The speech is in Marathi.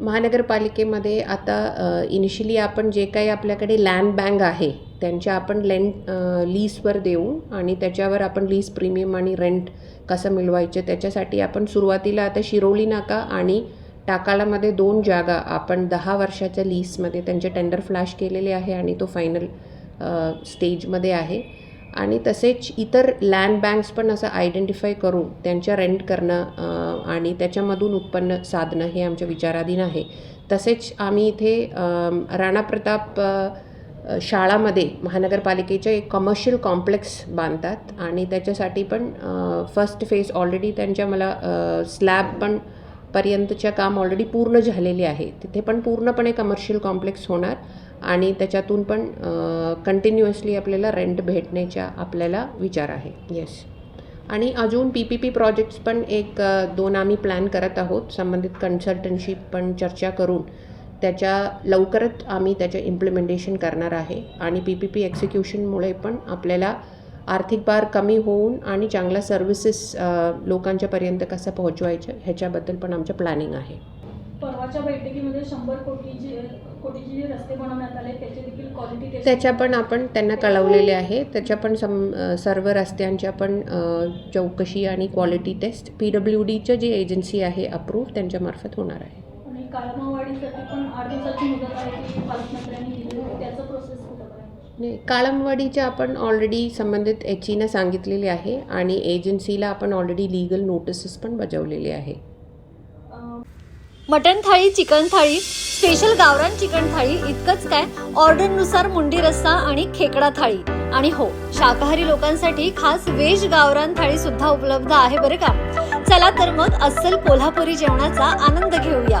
महानगरपालिकेमध्ये आता इनिशियली आपण जे काही आपल्याकडे लँड बँक आहे त्यांच्या आपण लेंट लीजवर देऊ आणि त्याच्यावर आपण लीज प्रीमियम आणि रेंट कसं मिळवायचं त्याच्यासाठी आपण सुरुवातीला आता शिरोली नाका आणि टाकाळामध्ये दोन जागा आपण दहा वर्षाच्या लीजमध्ये त्यांचे टेंडर फ्लॅश केलेले आहे आणि तो फायनल स्टेजमध्ये आहे. आणि तसेच इतर लँड बँक्स पण असं आयडेंटिफाय करून त्यांच्या रेंट करणं आणि त्याच्यामधून उत्पन्न साधणं हे आमच्या विचाराधीन आहे. तसेच आम्ही इथे राणा प्रताप शाळामध्ये महानगरपालिकेचे एक कमर्शियल कॉम्प्लेक्स बांधतात आणि त्याच्यासाठी पण फर्स्ट फेज ऑलरेडी त्यांच्या मला स्लॅब पण पर्यंतच्या काम ऑलरेडी पूर्ण झालेले आहे. तिथे पण पूर्णपणे कमर्शियल कॉम्प्लेक्स होणार आणि त्याच्यातून पण कंटिन्युअसली आपल्याला रेंट भेटण्याचा आपल्याला विचार आहे. येस आणि अजून पी पी पी प्रोजेक्ट्स पण एक दोन आम्ही प्लॅन करत आहोत. संबंधित कन्सल्टन्शी पण चर्चा करून त्याच्या लवकरच आम्ही त्याचं इम्प्लिमेंटेशन करणार आहे. आणि पी पी पी एक्झिक्युशनमुळे पण आपल्याला आर्थिक भार कमी होऊन आणि चांगला सर्व्हिसेस लोकांच्यापर्यंत कसं पोहोचवायचं ह्याच्याबद्दल पण आमचं प्लॅनिंग आहे. परवाच्या बैठकीमध्ये शंभर कोटी जे कोटीचे जे रस्ते बनवण्यात आले त्याचे देखील क्वालिटी त्याच्या पण आपण त्यांना कळवलेले आहे. त्याच्या पण सम सर्व रस्त्यांच्या पण चौकशी आणि क्वालिटी टेस्ट पी डब्ल्यू डीचं जी एजन्सी आहे अप्रूव्ह त्यांच्यामार्फत होणार आहे. आणि पण आठ दिवसाची मुदत आहे ती पालकमंत्र्यांनी दिली त्याचं नाही काळमवाडीच्या आपण ऑलरेडी संबंधित एचीनं सांगितलेले आहे आणि एजन्सीला आपण ऑलरेडी लीगल नोटिसेस पण बजावलेले आहे. मटन मटण थाळी चिकन थाळी स्पेशल गावरान चिकन थाळी इतकंच काय? ऑर्डरनुसार मुंडी रस्सा आणि खेकडा थाळी. आणि हो शाकाहारी लोकांसाठी खास वेज गावरान थाळी सुद्धा उपलब्ध आहे बरं का? चला तर मग अस्सल कोल्हापुरी जेवणाचा आनंद घेऊया.